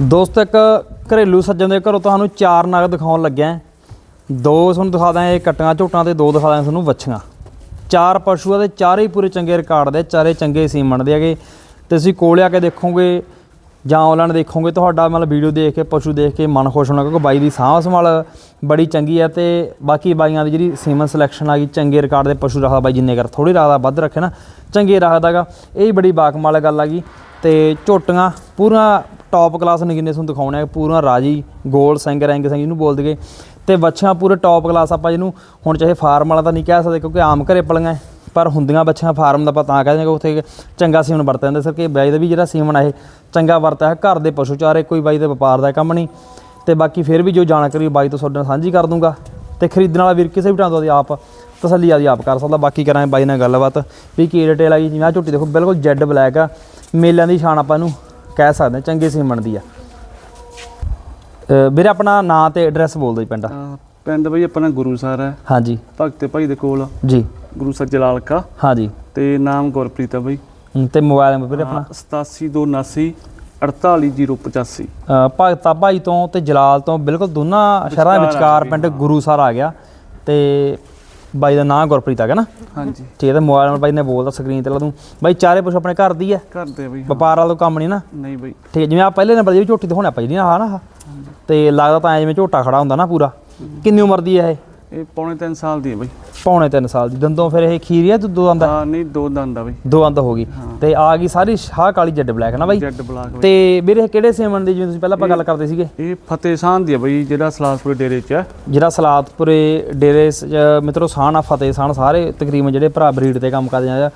ਦੋਸਤੋ, ਇੱਕ ਘਰੇਲੂ ਸੱਜਣ ਦੇ ਘਰੋਂ ਤੁਹਾਨੂੰ ਚਾਰ ਨਗ ਦਿਖਾਉਣ ਲੱਗਿਆ ਦੋ ਤੁਹਾਨੂੰ ਦਿਖਾ ਦਾਂ ਇਹ ਕਟੀਆਂ ਝੋਟਾਂ ਤੇ ਦੋ ਦਿਖਾ ਦਾਂ ਤੁਹਾਨੂੰ ਵੱਛੀਆਂ। ਚਾਰ ਪਸ਼ੂ ਆ ਦੇ ਚਾਰੇ ਹੀ ਪੂਰੇ ਚੰਗੇ ਰਿਕਾਰਡ ਦੇ, ਚਾਰੇ ਚੰਗੇ ਸੀਮਣ ਦੇ ਹੈਗੇ। ਤੇ ਤੁਸੀਂ ਕੋਲ ਆ ਕੇ ਦੇਖੋਗੇ ਜਾਂ ਆਨਲਾਈਨ ਦੇਖੋਗੇ, ਤੁਹਾਡਾ ਮਤਲਬ ਵੀਡੀਓ ਦੇਖ ਕੇ, ਪਸ਼ੂ ਦੇਖ ਕੇ ਮਨ ਖੁਸ਼ ਹੋਣਾ, ਕਿਉਂਕਿ ਬਾਈ ਦੀ ਸਾਂਭ ਸੰਭਾਲ ਬੜੀ ਚੰਗੀ ਹੈ ਤੇ ਬਾਕੀ ਬਾਈਆਂ ਦੀ ਜਿਹੜੀ ਸੀਮਨ ਸਿਲੈਕਸ਼ਨ ਆ ਗਈ, ਚੰਗੇ ਰਿਕਾਰਡ ਦੇ ਪਸ਼ੂ ਰੱਖਦਾ ਬਾਈ ਜਿੰਨੇ ਕਰ ਥੋੜੀ ਰੱਖਦਾ ਵੱਧ ਰੱਖੇ ਨਾ, ਚੰਗੇ ਰੱਖਦਾਗਾ ਇਹ ਵੀ ਬੜੀ ਬਾਕਮਾਲ ਗੱਲ ਆ ਗਈ। ਤੇ ਝੋਟੀਆਂ ਪੂਰਾ ਟੌਪ ਕਲਾਸ ਨਗਿੰਨੇ ਤੁਹਾਨੂੰ ਦਿਖਾਉਣੇ ਆ ਪੂਰਾ ਰਾਜੀ ਗੋਲ ਸਿੰਘ ਰੈਂਗ ਸਿੰਘ ਜਿਹਨੂੰ ਬੋਲਦੇ ਤੇ ਬੱਚਿਆਂ ਪੂਰੇ ਟੌਪ ਕਲਾਸ ਆਪਾਂ ਜਿਹਨੂੰ ਹੁਣ ਚਾਹੇ ਫਾਰਮ ਵਾਲਾ ਤਾਂ ਨਹੀਂ ਕਹਿ ਸਕਦੇ ਕਿਉਂਕਿ ਆਮ ਘਰੇ ਪਲੀਆਂ ਹੈ, ਪਰ ਹੁੰਦੀਆਂ ਬੱਚਿਆਂ ਫਾਰਮ ਦਾ ਆਪਾਂ ਤਾਂ ਕਹਿੰਦੇ ਕਿ ਉੱਥੇ ਚੰਗਾ ਸੀਮਨ ਵਰਤਿਆ ਜਾਂਦਾ। ਸਰ ਕਿ ਬਾਈ ਦਾ ਵੀ ਜਿਹੜਾ ਸੀਮਨ ਆ ਇਹ ਚੰਗਾ ਵਰਤਿਆ ਹੈ ਘਰ ਦੇ ਪਸ਼ੂ ਚਾਰੇ ਕੋਈ ਬਾਈ ਦੇ ਵਪਾਰ ਦਾ ਕੰਮ ਨਹੀਂ। ਤੇ ਬਾਕੀ ਫਿਰ ਵੀ ਜੋ ਜਾਣਕਾਰੀ ਬਾਈ ਤੋਂ ਤੁਹਾਡੇ ਨਾਲ ਸਾਂਝੀ ਕਰ ਦੂੰਗਾ। ਤੇ ਖਰੀਦਣ ਵਾਲਾ ਵੀਰ ਕਿਸੇ ਵੀ ਟਾਂ ਤੋਂ ਆਪ ਤਸੱਲੀ ਆਦੀ ਆਪ ਕਰ ਸਕਦਾ। ਬਾਕੀ ਕਰਾਂਗੇ ਬਾਈ ਨਾਲ ਗੱਲਬਾਤ ਵੀ ਕੀ ਡਿਟੇਲ ਆਈ ਜਿਵੇਂ ਆ ਝੋਟੀ ਦੇਖੋ ਬਿਲਕੁਲ ਜੈਡ ਬਲੈਕ ਆ। ਮੇਲਿਆਂ ਦੀ ਸ਼ਾਨ ਆਪਾਂ ਇਹਨੂੰ ਕਹਿ ਸਕਦੇ ਹਾਂ ਚੰਗੇ ਸੀਮਨ ਦੀ ਆ। ਅ, ਵੀਰੇ ਆਪਣਾ ਨਾਂ ਤੇ ਐਡਰੈਸ ਬੋਲ ਦਿਓ ਜੀ ਪਿੰਡ ਅਹ ਪਿੰਡ ਬਈ ਆਪਣਾ ਗੁਰੂਸਰ ਹੈ। ਹਾਂਜੀ। ਭਗਤੇ ਭਾਈ ਦੇ ਕੋਲ। ਜੀ। ਗੁਰੂਸਰ ਜਲਾਲ ਕਾ। ਹਾਂਜੀ। ਤੇ ਨਾਮ ਗੁਰਪ੍ਰੀਤ ਹੈ ਬਈ। ਹਮ, ਤੇ ਮੋਬਾਈਲ ਨੰਬਰ ਵੀਰੇ ਆਪਣਾ? 8729 48085 ਅ, ਭਗਤਾ ਭਾਈ ਤੋਂ ਤੇ ਜਲਾਲ ਤੋਂ ਬਿਲਕੁਲ ਦੋਨਾਂ ਸ਼ਹਿਰਾਂ ਵਿਚਕਾਰ ਪਿੰਡ ਗੁਰੂਸਰ ਆ ਗਿਆ। ਤੇ ਬਾਈ ਦਾ ਨਾਂ ਗੁਰਪ੍ਰੀਤ ਗਿਆ ਨਾ? ਹਾਂਜੀ। ਠੀਕ ਹੈ ਤੇ ਮੋਬਾਈਲ ਨੰਬਰ ਬਾਈ ਨੇ ਬੋਲਦਾ ਸਕਰੀਨ ਤੇ ਲਾ ਦੂੰ। ਬਾਈ ਚਾਰੇ ਪੁੱਛ ਆਪਣੇ ਘਰ ਦੀ ਹੈ? ਕਰਦੇ ਆ ਬਈ ਹਾਂ। ਵਪਾਰ ਵਾਲਾ ਕੰਮ ਨਹੀਂ ਨਾ? ਨਹੀਂ ਬਈ। ਠੀਕ ਹੈ ਜਿਵੇਂ ਆ ਪਹਿਲੇ ਨੰਬਰ ਦੀ ਵੀ ਝੋਟੀ ਦਿਖਾਉਣਾ ਆਪਾਂ ਜਿਹੜੀ ਆਹ ਨਾ ਆਹ। ਤੇ ਲੱਗਦਾ ਤਾਂ ਐ ਜਿਵੇਂ ਝੋਟਾ ਖੜਾ ਹੁੰਦਾ ਨਾ ਪੂਰਾ। ਕਿੰਨੀ ਉਮਰ ਦੀ ਹੈ ਇਹ? ਇਹ ਪੌਣੇ 3 ਸਾਲ ਦੀ ਹੈ ਬਈ। ਪੌਣੇ 3 ਸਾਲ ਦੀ। ਦੰਦੋਂ ਫਿਰ ਇਹ ਖੀਰੀ ਤੇ ਦੋ ਦੰਦ ਹਾਂ ਨਹੀਂ ਦੋ ਦੰਦ ਆ ਬਈ। ਦੋ ਦੰਦ ਹੋ ਗਈ। ਤੇ ਆ ਗਈ ਸਾਰੀ ਸ਼ਾਹ ਕਾਲੀ ਜੱਡ ਬਲੈਕ ਨਾ ਬਾਈ? ਜੈਡ ਬਲਾਕ ਬਈ। ਤੇ ਵੀਰੇ ਇਹ ਕਿਹੜੇ ਸੇਮਨ ਦੀ ਜਿਵੇਂ ਤੁਸੀਂ ਪਹਿਲਾਂ ਆਪਾਂ ਗੱਲ ਕਰਦੇ ਸੀਗੇ? ਇਹ ਫਤਿਹ ਸਾਨ ਦੀ ਹੈ ਬਈ ਜਿਹੜਾ ਸਲਾਸਪੁਰ ਡੇਰੇ ਚ ਹੈ ਜਿਹੜਾ ਸਲਾਤਪੁਰੇ ਡੇਰੇ ਸ- ਮਿੱਤਰੋ ਸਾਨ ਆ ਫਤਿਹ ਸਾਨ ਸਾਰੇ ਤਕਰੀਬਨ ਜਿਹੜੇ ਭਰਾ ਬਰੀਡ ਤੇ ਕੰਮ ਕਰਦੇ ਆ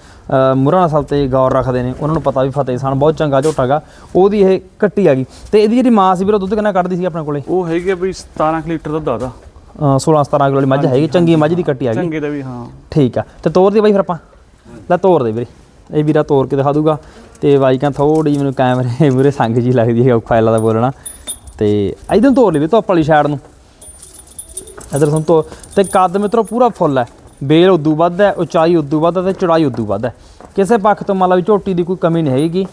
ਮੁਰਾ ਨਸਲ ਤੇ ਗੌਰ ਰੱਖਦੇ ਨੇ ਉਹਨਾਂ ਨੂੰ ਪਤਾ ਵੀ ਫਤਿਹ ਸਾਨ ਬਹੁਤ ਚੰਗਾ ਝੋਟਾਗਾ ਉਹਦੀ ਇਹ ਕੱਟੀ ਆ ਗਈ। ਤੇ ਇਹਦੀ ਜਿਹੜੀ ਮਾਂ ਸੀ ਵੀਰੋ ਦੁੱਧ ਕਿੰਨਾ ਕੱਢਦੀ ਸੀ ਆਪਣੇ ਕੋਲੇ? ਉਹ ਹੈਗੇ ਬਈ 17 ਕੁ ਲੀਟਰ ਦੁੱਧ ਆਦਾ 16 17 ਕਿਲੋ ਵਾਲੀ ਮੱਝ ਹੈਗੀ ਚੰਗੀ ਮੱਝ ਦੀ ਕੱਟੀ ਆ ਗਈ ਚੰਗੇ ਦਾ ਵੀ ਹਾਂ। ਠੀਕ ਆ। ਤੇ ਤੋਰ ਦੇ ਬਾਈ ਫਿਰ ਆਪਾਂ। ਲੈ ਤੋਰ ਦੇ ਵੀਰੇ। ਇਹ ਵੀਰਾ ਤੋਰ ਕੇ ਦਿਖਾ ਦੂਗਾ। ਤੇ ਬਾਈ ਕਹਿੰਦਾ ਥੋੜੀ ਮੈਨੂੰ ਕੈਮਰੇ ਮੂਰੇ ਸੰਗ ਜੀ ਲੱਗਦੀ ਹੈ ਔਖਾ ਲੱਗਦਾ ਬੋਲਣਾ। ਤੇ ਇਧਰ ਤੋਰ ਲਈ ਧੁੱਪ ਵਾਲੀ ਸਾਈਡ ਨੂੰ। ਇਧਰ ਸੁਣ ਤੋ ਤੇ ਕੱਦ ਮਿੱਤਰੋ ਪੂਰਾ ਫੁੱਲ ਹੈ। ਬੇਲ ਉਦੋਂ ਵੱਧ ਹੈ ਉਚਾਈ ਉਦੋਂ ਵੱਧ ਹੈ ਤੇ ਚੜਾਈ ਉਦੋਂ ਵੱਧ ਹੈ। ਕਿਸੇ ਪੱਖ ਤੋਂ ਮੰਨ ਲਾ ਵੀ ਝੋਟੀ ਦੀ ਕੋਈ ਕਮੀ ਨਹੀਂ ਹੈਗੀ।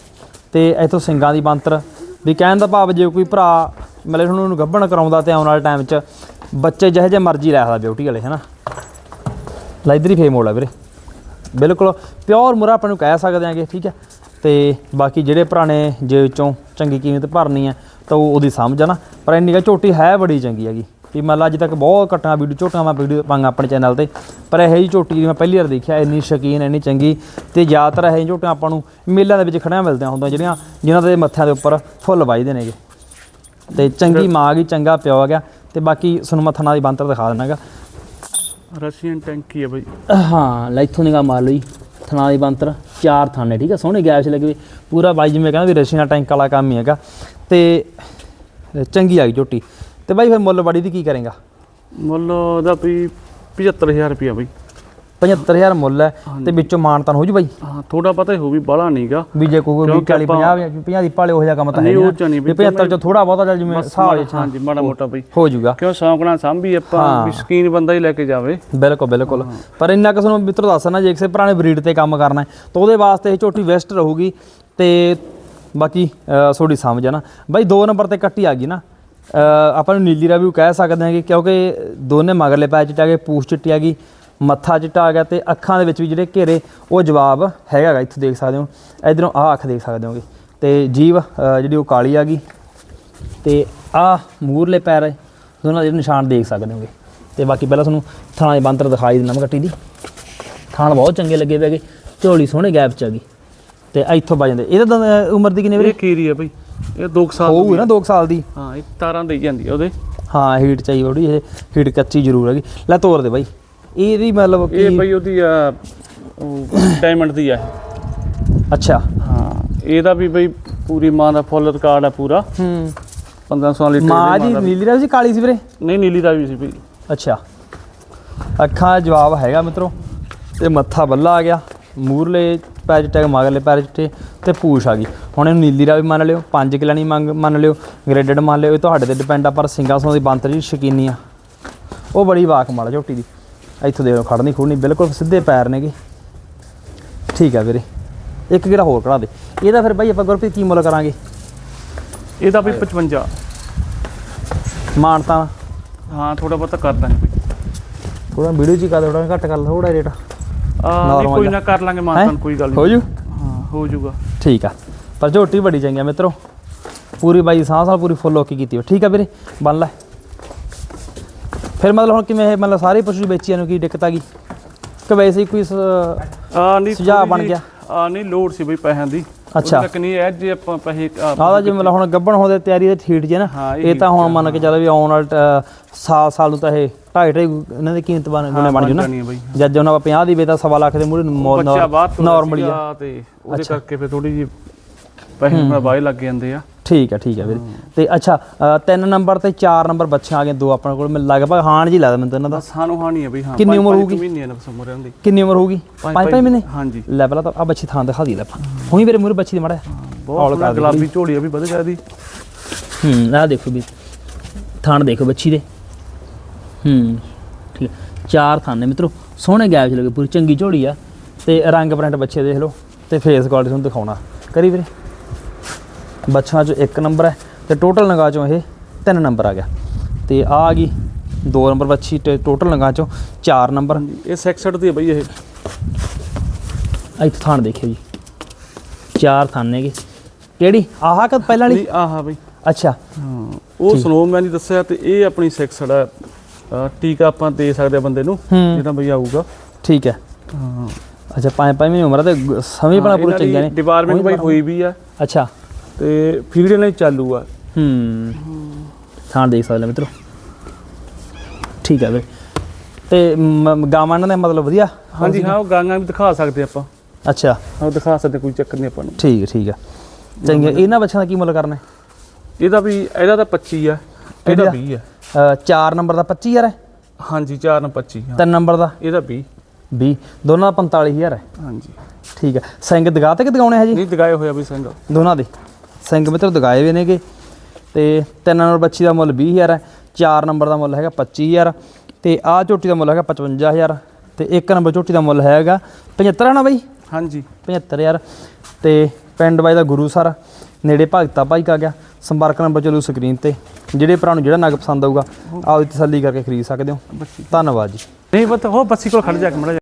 ਤੇ ਇਥੋਂ ਸਿੰਗਾਂ ਦੀ ਬੰਤਰ ਵੀ ਕਹਿਣ ਦਾ ਭਾਵ ਜੇ ਕੋਈ ਭਰਾ ਮਤਲਬ ਉਹਨੂੰ ਗੱਭਣ ਕਰਾਉਂਦਾ ਤੇ ਆਉਣ ਵਾਲੇ ਟਾਈਮ 'ਚ ਬੱਚੇ ਜਿਹੇ ਜਿਹੇ ਮਰਜ਼ੀ ਲੈ ਸਕਦਾ ਬਿਊਟੀ ਵਾਲੇ ਹੈਨਾ? ਲੈ ਇੱਧਰ ਹੀ ਫੇਮ ਹੋਲਾ ਵੀਰੇ। ਬਿਲਕੁਲ ਪਿਓਰ ਮੁਰਾ ਆਪਾਂ ਨੂੰ ਕਹਿ ਸਕਦੇ ਆਂਗੇ ਠੀਕ ਹੈ? ਤੇ ਬਾਕੀ ਜਿਹੜੇ ਨੇ ਜੇ ਚੋਂ ਚੰਗੀ ਕੀਮਤ ਭਰਨੀ ਹੈ ਤਾਂ ਉਹ ਉਹਦੀ ਸਮਝ ਆ ਨਾ। ਪਰ ਇੰਨੀ ਕਾ ਝੋਟੀ ਹੈ ਬੜੀ ਚੰਗੀ ਹੈਗੀ। ਵੀ ਮੰਨ ਲਾ ਅੱਜ ਤੱਕ ਬਹੁਤ ਘਟਨਾ ਵੀਡੀਓ ਝੋਟਾਂ ਮੈਂ ਵੀਡੀਓ ਪਾਂਗਾ ਆਪਣੇ ਚੈਨਲ ਤੇ। ਪਰ ਇਹ ਜੀ ਝੋਟੀ ਦੀ ਮੈਂ ਪਹਿਲੀ ਵਾਰ ਦੇਖਿਆ ਇੰਨੀ ਸ਼ਕੀਨ ਇੰਨੀ ਚੰਗੀ। ਤੇ ਜ਼ਿਆਦਾਤਰ ਇਹ ਝੋਟੀਆਂ ਆਪਾਂ ਨੂੰ ਮੇਲਿਆਂ ਦੇ ਵਿੱਚ ਖੜਿਆਂ ਮਿਲਦੀਆਂ ਹੁੰਦੀਆਂ ਜਿਹੜੀਆਂ ਜਿਨ੍ਹਾਂ ਦੇ ਮੱਥਿਆਂ ਦੇ ਉੱਪਰ ਫੁੱਲ ਵਾਈਦੇ ਨੇਗੇ। ਤੇ ਚੰਗੀ ਮਾਂ ਗਈ ਚੰਗਾ ਪਿਓ ਆ ਗਿਆ। ਤੇ ਬਾਕੀ ਤੁਹਾਨੂੰ ਮੈਂ ਥਣਾ ਦੀ ਬੰਤਰ ਦਿਖਾ ਦਿੰਨਾਗਾ। ਰਸ਼ੀਅਨ ਟੈਂਕੀ ਹੈ ਬਈ। ਹਾਂ ਲੈ ਇੱਥੋਂ ਨਿਗਾ ਮਾਰ ਲਈ ਥਣਾ ਦੀ ਬੰਤਰ ਚਾਰ ਥਾਨੇ ਠੀਕ ਹੈ ਸੋਹਣੇ 'ਚ ਲੱਗੇ ਹੋਏ। ਪੂਰਾ ਬਾਈ ਜਿਵੇਂ ਕਹਿੰਦਾ ਵੀ ਰਸ਼ੀਨਾ ਟੈਂਕ ਵਾਲਾ ਕੰਮ ਹੀ ਹੈਗਾ। ਤੇ ਚੰਗੀ ਆ ਗਈ ਝੋਟੀ। ਤੇ ਬਾਈ ਫਿਰ ਮੁੱਲ ਬੜੀ ਦੀ ਕੀ ਕਰੇਗਾ? ਮੁੱਲ ਉਹਦਾ ਵੀ 75000 ਰੁਪਿਆ ਬਈ। 75000 ਮੁੱਲ ਹੈ ਤੇ ਵਿੱਚੋਂ ਮਾਨਤਾਨ ਹੋ ਜੂ ਬਾਈ। ਹਾਂ ਥੋੜਾ ਪਤਾ ਹੋ ਵੀ ਬਾਹਲਾ ਨਹੀਂਗਾ ਵੀ ਜੇ ਕੋਈ ਵੀ ਕਿਉਂਕਿ 40 50 50 ਦੀ ਪਾਲੇ ਉਹ ਜਿਹਾ ਕੰਮ ਤਾਂ ਹੈ ਨਹੀਂ, ਨਹੀਂ ਉਹ 'ਚ ਨਹੀਂ ਵੀ ਵੀ 75 ਚ ਥੋੜਾ ਬਹੁਤਾ ਚੱਲ ਜਿਵੇਂ ਹਿਸਾਬ ਵਿੱਚ ਹਾਂਜੀ ਮਾੜਾ ਮੋਟਾ ਬਈ। ਹੋ ਜੂਗਾ। ਕਿਉਂ ਸ਼ੌਂਕ ਨਾਲ ਸਾਂਭੀ ਆਪਾਂ ਵੀ ਸ਼ਕੀਨ ਬੰਦਾ ਹੀ ਲੈ ਕੇ ਜਾਵੇ। ਬਿਲਕੁਲ ਬਿਲਕੁਲ। ਪਰ ਇੰਨਾ ਕਿ ਤੁਹਾਨੂੰ ਮਿੱਤਰ ਦੱਸਣਾ ਜੇ ਕਿਸੇ ਪੁਰਾਣੇ ਬਰੀਡ ਤੇ ਕੰਮ ਕਰਨਾ ਤਾਂ ਉਹਦੇ ਵਾਸਤੇ ਇਹ ਝੋਟੀ ਵੈਸਟ ਰਹੂਗੀ ਤੇ ਬਾਕੀ ਤੁਹਾਡੀ ਸਮਝ ਆ ਨਾ। ਬਾਈ ਦੋ ਨੰਬਰ ਤੇ ਕੱਟੀ ਆ ਗਈ ਨਾ। ਆਪਾਂ ਨੂੰ ਨੀਲੀ ਰਾਵੀ ਕਹਿ ਸਕਦੇ ਹਾਂ ਕਿ ਕਿਉਂਕਿ ਦੋਨੇ ਮਗਰਲੇ ਪੈਰ ਚਿੱਟਾ ਗਏ ਪੂਛ ਚਿੱਟੀ ਆ ਗਈ। ਮੱਥਾ ਚਿੱਟਾ ਆ ਗਿਆ ਤੇ ਅੱਖਾਂ ਦੇ ਵਿੱਚ ਵੀ ਜਿਹੜੇ ਘੇਰੇ ਉਹ ਜਵਾਬ ਹੈਗਾ ਗਾ ਇੱਥੇ ਦੇਖ ਸਕਦੇ ਹੋ। ਇਧਰੋਂ ਆਹ ਅੱਖ ਦੇਖ ਸਕਦੇ ਹੋਗੇ। ਤੇ ਜੀਵ ਜਿਹੜੀ ਉਹ ਕਾਲੀ ਆ ਗਈ। ਤੇ ਆ ਮੂਰਲੇ ਪੈਰ ਦੋਨਾਂ ਦੇ ਨਿਸ਼ਾਨ ਦੇਖ ਸਕਦੇ ਹੋਗੇ। ਤੇ ਬਾਕੀ ਪਹਿਲਾਂ ਤੁਹਾਨੂੰ ਥਾਂ ਦੇ ਬੰਤਰ ਦਿਖਾਈ ਦਿੰਦਾ ਮੈਂ ਕੱਟੀ ਦੀ। ਥਾਣ ਬਹੁਤ ਚੰਗੇ ਲੱਗੇ ਪਏਗੇ ਝੋਲੀ ਸੋਹਣੇ ਗੈਪ ਚ ਆ ਗਈ। ਤੇ ਇੱਥੋਂ ਵੱਜ ਜਾਂਦੇ। ਇਹਦਾ ਉਮਰ ਦੀ ਕਿੰਨੀ ਵੀਰੇ? ਇਹ ਕੀਰੀ ਹੈ ਬਈ। ਇਹ 2 ਸਾਲ ਹੋਊਗੀ ਨਾ 2 ਸਾਲ ਦੀ। ਹਾਂ ਇਹ ਤਾਰਾਂ ਦੇਈ ਜਾਂਦੀ ਆ ਉਹਦੇ। ਹਾਂ ਹੀਟ ਚਾਹੀ ਬੜੀ ਇਹ ਹੀਟ ਕੱਚੀ ਜ਼ਰੂਰ ਹੈਗੀ। ਲੈ ਤੋਰ ਦੇ ਬਾਈ। ਇਹਦੀ ਮਤਲਬ ਇਹ ਕੀ ਬਈ ਉਹਦੀ ਆ ਡਾਇਮੰਡ ਦੀ ਆ ਇਹ। ਅੱਛਾ। ਹਾਂ ਇਹਦਾ ਵੀ ਬਈ ਪੂਰੀ ਮਾਂ ਦਾ ਫੁੱਲ ਰਿਕਾਰਡ ਆ ਪੂਰਾ। ਹੂੰ। 1500 ਲੀਟਰ ਮਾਂ ਦੀ। ਨੀਲੀ ਰਾਵੀ ਸੀ ਕਾਲੀ ਸੀ ਵੀਰੇ? ਨਹੀਂ ਨੀਲੀ ਦਾ ਵੀ ਸੀ ਬਈ। ਅੱਛਾ। ਅੱਖਾਂ ਦਾ ਜਵਾਬ ਹੈਗਾ ਮਿੱਤਰੋ। ਤੇ ਮੱਥਾ ਬੱਲਾ ਆ ਗਿਆ। ਮੂਰਲੇ ਪੈਰ ਚਿੱਟੇ ਮਗਰਲੇ ਪੈਰ ਚਿੱਟੇ ਤੇ ਪੂਛ ਆ ਗਈ। ਹੁਣ ਇਹਨੂੰ ਨੀਲੀ ਦਾ ਵੀ ਮੰਨ ਲਿਓ 5 ਕਿਲਾ ਨਹੀਂ ਮੰਗ ਮੰਨ ਲਿਓ ਗ੍ਰੇਡਡ ਮੰਨ ਲਿਓ ਇਹ ਤੁਹਾਡੇ ਤੇ ਡਿਪੈਂਡ ਆ ਪਰ ਸਿੰਗਾਂ ਸੋਂ ਦੀ ਬੰਤਰ ਸ਼ਕੀਨੀ ਆ। ਉਹ ਬੜੀ ਵਾਕ ਮਾਲਾ ਝੋਟੀ ਦੀ। ਇੱਥੋਂ ਦੇਖੋ ਖੜਨੀ ਖੁੜਨੀ ਬਿਲਕੁਲ ਸਿੱਧੇ ਪੈਰ ਨੇਗੇ। ਠੀਕ ਆ ਵੀਰੇ। ਇੱਕ ਕਿਹੜਾ ਹੋਰ ਕਢਾ ਦੇ। ਇਹਦਾ ਫਿਰ ਬਾਈ ਆਪਾਂ ਗੁਰਪ੍ਰੀਤ ਕੀ ਮੁੱਲ ਕਰਾਂਗੇ? ਇਹਦਾ ਵੀ 55 ਮਾਨਤਾ ਹਾਂ ਥੋੜਾ ਬਹੁਤਾ ਕਰ ਦਾਂਗੇ ਥੋੜਾ ਵੀਡੀਓ ਚ ਹੀ ਕਰ ਥੋੜਾ ਘੱਟ ਕਰ ਲਾ ਥੋੜਾ ਰੇਟ। ਆ ਕੋਈ। ਨਾ ਕਰ ਲਾਂਗੇ ਮਾਨਤਾਨ ਕੋਈ ਗੱਲ ਹੋ ਨਹੀਂ ਜੂ? ਹਾਂ ਹੋ ਜਾਊਗਾ ਠੀਕ ਆ। ਪਰ ਝੋਟੀ ਬੜੀ ਚੰਗੀ ਆ ਮਿੱਤਰੋ। ਪੂਰੀ ਬਾਈ ਸਾਹ ਸਾਲ ਪੂਰੀ ਫੁੱਲ ਓਕੇ ਕੀਤੀ। ਠੀਕ ਆ ਵੀਰੇ ਬੰਨ ਲੈ। ਫਿਰ ਮਤਲਬ ਹੁਣ ਕਿਵੇਂ ਇਹ ਮਤਲਬ ਸਾਰੇ ਪਸ਼ੂ ਵੇਚੀਆਂ ਨੂੰ ਕੀ ਦਿੱਕਤ ਆ ਗਈ? ਕਿ ਵੈਸੇ ਹੀ ਕੋਈ ਸ- ਆ ਨਹੀਂ ਸੁਝਾਅ ਬਣ ਗਿਆ। ਆ ਨਹੀਂ ਲੋੜ ਸੀ ਬਈ ਪੈਸਿਆਂ ਦੀ। ਅੱਛਾ। ਤੱਕ ਨਹੀਂ ਐ ਜੇ ਆਪਾਂ ਪੈਸੇ ਆ, ਆਹਦਾ ਜਿਵੇਂ ਮਤਲਬ ਹੁਣ ਗੱਬਣ ਹੋਦੇ ਤਿਆਰੀ ਦੇ ਠੀਟ ਜੇ ਨਾ ਹਾਂ, ਇਹ ਇਹ ਤਾਂ ਹੁਣ ਮੰਨ ਕੇ ਚੱਲ ਵੀ ਆਉਣ ਵਾਲ ਸਾਲ ਸਾਲ ਨੂੰ ਤਾਂ ਇਹ ਢਾਈ ਢਾਈ ਇਹਨਾਂ ਦੀ ਕੀਮਤ ਬਣ ਗੁਣੇ ਬਣ ਜੂ ਨਾ। ਜਾਣੀ ਆ ਬਈ। ਜਦ ਜੇ ਉਹਨਾਂ ਆਪਾਂ 50 ਦੀ ਵੇ ਤਾਂ ਸਵਾ ਲੱਖ ਦੇ ਮੂਹਰੇ ਬੱਚਾ ਤੋਂ ਨਾਰਮਲੀ ਆ। ਤੇ ਉਹਦੇ ਕਰਕੇ ਫਿਰ ਥੋੜੀ ਜੀ ਪੈਸੇ ਬਾਹਰ ਲੱਗ ਜਾਂਦੇ ਆ। ਠੀਕ ਹੈ ਠੀਕ ਹੈ ਵੀਰੇ। ਤੇ ਅੱਛਾ ਤਿੰਨ ਨੰਬਰ ਤੇ ਚਾਰ ਨੰਬਰ ਬੱਚਿਆਂ ਆ ਗਏ ਦੋ ਆਪਣੇ ਕੋਲ। ਮੈਨੂੰ ਲਗਭਗ ਹਾਣ ਜੀ ਲੱਗਦਾ ਮੈਨੂੰ ਇਹਨਾਂ ਦਾ। ਸਾਨੂੰ ਹਾਨੀ ਆ ਬਈ ਹਾਂ ਕਿੰਨੀ ਉਮਰ ਹੋਊਗੀ? ਮਹੀਨੇ ਨੇ ਬਸ ਉਮਰ ਹੁੰਦੀ ਕਿੰਨੀ ਉਮਰ ਹੋਊਗੀ? ਪੰਜ- 5 5 ਪੰਜ- ਮਹੀਨੇ? ਹਾਂਜੀ। ਲੈ ਪਹਿਲਾਂ ਤਾਂ ਆ ਬੱਚੀ ਥਾਂ ਦਿਖਾ ਦੀ ਲੈ ਆਪਾਂ। ਹੁਣੀ ਵੀਰੇ ਮੂਰੇ ਬੱਚੀ ਦੀ ਮੜਾ ਬਹੁਤ ਗੁਲਾਬੀ ਝੋਲੀ ਆ ਵੀ ਵਧ ਜਾਂਦੀ ਹੂੰ ਆਹ ਦੇਖੋ ਵੀ ਥਾਣ ਦੇਖੋ ਬੱਚੀ ਦੇ। ਹੂੰ ਠੀਕ ਹੈ। ਚਾਰ ਥਾਂ ਨੇ ਮਿੱਤਰੋ। ਸੋਹਣੇ ਗੈਪ ਚ ਲੱਗੇ ਪੂਰੀ ਚੰਗੀ ਝੋੜੀ ਆ। ਤੇ ਰੰਗ ਪ੍ਰਿੰਟ ਬੱਚੇ ਦੇਖ ਲਓ ਤੇ ਫੇਸ ਕੁਆਲਿਟੀ ਤੁਹਾਨੂੰ ਦਿਖਾਉਣਾ। ਕਰੀ ਵੀਰੇ। ਬੱਚਿਆਂ ਚੋਂ ਇੱਕ ਨੰਬਰ ਹੈ ਤੇ ਟੋਟਲ ਨਗਾਹ ਚੋਂ ਇਹ ਤਿੰਨ ਨੰਬਰ ਆ ਗਿਆ। ਤੇ ਆ ਆ ਗਈ ਦੋ ਨੰਬਰ ਬੱਚੀ ਤੇ ਟੋਟਲ ਨਗਾਹ ਚੋਂ ਚਾਰ ਨੰਬਰ। ਇਹ 66 ਦੀ ਆ ਬਈ ਇਹ। ਇੱਥੇ ਥਾਣ ਦੇਖਿਓ ਜੀ। ਚਾਰ ਥਾਂ ਨੇਗੇ ਕਿਹੜੀ? ਆਹ ਕਿ ਪਹਿਲਾਂ ਵਾਲੀ? ਨਹੀਂ ਆਹ ਬਈ। ਅੱਛਾ। ਹਾਂ ਉਹ ਸਨੋਮੈਨ ਹੀ ਦੱਸਿਆ ਤੇ ਇਹ ਆਪਣੀ 66 ਆ। ਟੀਕਾ ਆਪਾਂ ਦੇ ਸਕਦੇ ਆ ਬੰਦੇ ਨੂੰ ਹੂੰ। ਜਿਹੜਾ ਬਈ ਆਊਗਾ। ਠੀਕ ਹੈ। ਹਾਂ। ਅੱਛਾ ਪੰਜ ਪੰਜ ਮਹੀਨੇ ਉਮਰ ਆ ਤੇ ਗ- ਸਮੇਂ ਬਣਾ ਪੂਰੇ ਨੇ। ਡਿਪਾਰਟਮੈਂਟ ਬਈ ਹੋਈ ਵੀ ਆ। ਅੱਛਾ। ਤੇ ਫੀਲਡ ਨਾਲ ਹੀ ਚਾਲੂ ਆ। ਹੂੰ। ਥਾਂ ਦੇਖ ਸਕਦੇ ਮਿੱਤਰੋ। ਠੀਕ ਹੈ ਵੀਰੇ ਤੇ ਮ- ਗਾਵਾਂ ਇਹਨਾਂ ਦੇ ਮਤਲਬ ਵਧੀਆ? ਹਾਂਜੀ ਹਾਂ ਉਹ ਗਾਂਗਾਂ ਵੀ ਦਿਖਾ ਸਕਦੇ ਆਪਾਂ। ਅੱਛਾ। ਉਹ ਦਿਖਾ ਸਕਦੇ ਕੋਈ ਚੱਕਰ ਨਹੀਂ ਆਪਾਂ ਨੂੰ। ਠੀਕ ਹੈ ਠੀਕ ਹੈ ਚੰਗੇ। ਇਹਨਾਂ ਬੱਚਿਆਂ ਦਾ ਕੀ ਮੁੱਲ ਕਰਨਾ ਹੈ? ਇਹਦਾ ਵੀ ਇਹਦਾ ਤਾਂ 25 ਆ। ਇਹਦਾ ਇਹਦਾ? 20 ਆ। ਅ, ਚਾਰ ਨੰਬਰ ਦਾ 25000 ਹੈ? ਹਾਂਜੀ 4 ਨਾਲ 25 ਹਾਂ। ਤਿੰਨ ਨੰਬਰ ਦਾ? ਇਹਦਾ 20 20 ਦੋਨਾਂ ਦਾ 45000 ਹੈ। ਹਾਂਜੀ। ਠੀਕ ਹੈ ਸਿੰਘ ਦਗਾ ਤੇ ਕਿ ਦਗਾਉਣੇ ਹੈ ਜੀ? ਨਹੀਂ ਦਿਖਾਏ ਹੋਇਆ ਵੀ ਸਿੰਘ। ਦੋਨਾਂ ਦੇ? ਸਿੰਘ ਮਿੱਤਰ ਦਗਾਏ ਵੀ ਨੇਗੇ। ਤੇ ਤਿੰਨ ਨੰਬਰ ਬੱਚੀ ਦਾ ਮੁੱਲ 20000 ਹੈ ਚਾਰ ਨੰਬਰ ਦਾ ਮੁੱਲ ਹੈਗਾ 25000 ਤੇ ਆਹ ਝੋਟੀ ਦਾ ਮੁੱਲ ਹੈਗਾ 55000 ਤੇ ਇੱਕ ਨੰਬਰ ਝੋਟੀ ਦਾ ਮੁੱਲ ਹੈਗਾ 75 ਨਾ ਬਾਈ? ਹਾਂਜੀ। 75000 ਤੇ ਪਿੰਡ ਬਾਈ ਦਾ ਗੁਰੂਸਰ ਨੇੜੇ ਭਗਤਾ ਭਾਈ ਕਾ ਗਿਆ ਸੰਪਰਕ ਨੰਬਰ ਚੱਲੂ ਸਕਰੀਨ ਤੇ ਜਿਹੜੇ ਭਰਾ ਨੂੰ ਜਿਹੜਾ ਨਗ ਪਸੰਦ ਆਊਗਾ ਆਪਦੀ ਤਸੱਲੀ ਕਰਕੇ ਖਰੀਦ ਸਕਦੇ ਹੋ। ਧੰਨਵਾਦ ਜੀ। ਨਹੀਂ ਬਤ ਉਹ ਬੱਸੀ ਕੋਲ ਖੜ ਜਾ ਕੇ ਮੜਾ